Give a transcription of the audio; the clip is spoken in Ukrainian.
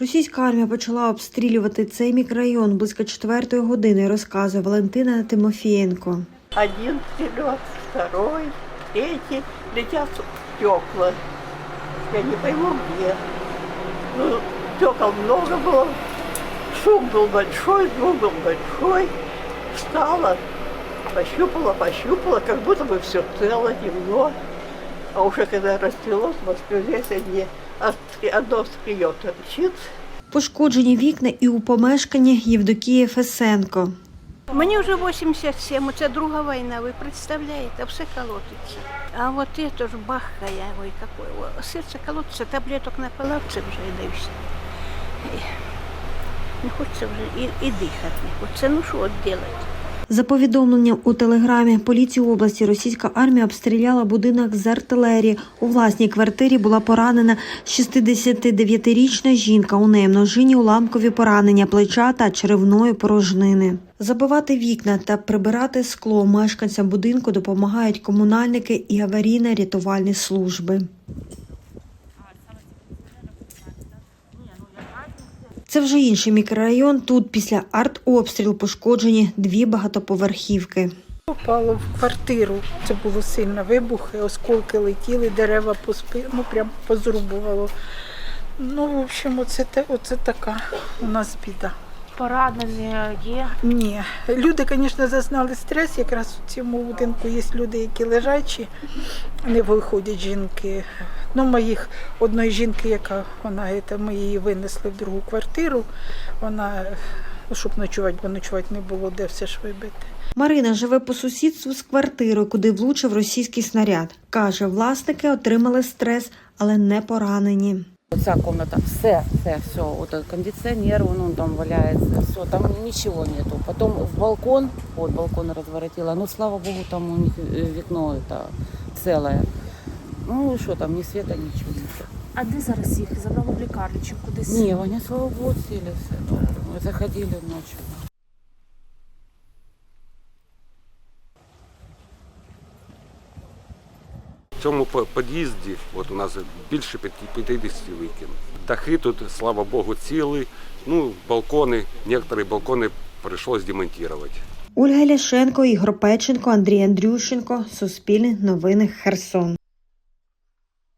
Російська армія почала обстрілювати цей мікрорайон близько четвертої години, розказує Валентина Тимофієнко. Один прилет, второй, третий. Летят стекла. Я не пойму где. Ну, стекол много было. Шум был большой, звук был большой. Встала, пощупала, пощупала, как будто бы все цело, темно. А уже когда расцвело, смотрю, здесь одни, Пошкоджені вікна і у помешканні Євдокії Фесенко. Мені вже 87, це друга війна, ви представляєте, все колотиться. А от це ж бахкає, ой, какой, серце колотиться, таблеток напила, це вже і да все. Не хочеться вже і, і дихати не хочеться. Ну що от робити? За повідомленням у телеграмі поліції області, російська армія обстріляла будинок з артилерії. У власній квартирі була поранена 69-річна жінка. У неї множині уламкові поранення плеча та черевної порожнини. Забивати вікна та прибирати скло мешканцям будинку допомагають комунальники і аварійно-рятувальні служби. Це вже інший мікрорайон. Тут після артобстрілу пошкоджені дві багатоповерхівки. Попало в квартиру. Це було сильно вибухи, осколки летіли, дерева поспи, ну прям позрубувало. Ну, в общем, оце, те- оце така у нас біда. Поранені є. Ні, люди, звісно, зазнали стрес. Якраз у цьому будинку є люди, які лежачі, не виходять жінки. Ну, моїх одної жінки, яка вона це, ми її винесли в другу квартиру. Вона, ну, щоб ночувати, бо ночувати не було де все ж вибите. Марина живе по сусідству з квартирою, куди влучив російський снаряд. Каже, власники отримали стрес, але не поранені. Ця комната, все, все, все, вот этот кондиционер, вон он там валяется, все, там ничего нету. Потом в балкон, вот балкон разворотила, ну слава богу, там у них э, викно это целое. Ну и что там, ни света, ничего нет. А де зараз їх? Забрали в лікарню чи кудись? Не, они, слава богу, сели все. Мы заходили ночью. В цьому під'їзді от у нас більше п'яти- 50 вікін. Дахи тут, слава Богу, цілі. Ну, балкони, некоторі балкони прийшлось демонтувати. Ольга Ляшенко, Ігор Печенко, Андрій Андрющенко. Суспільне новини Херсон.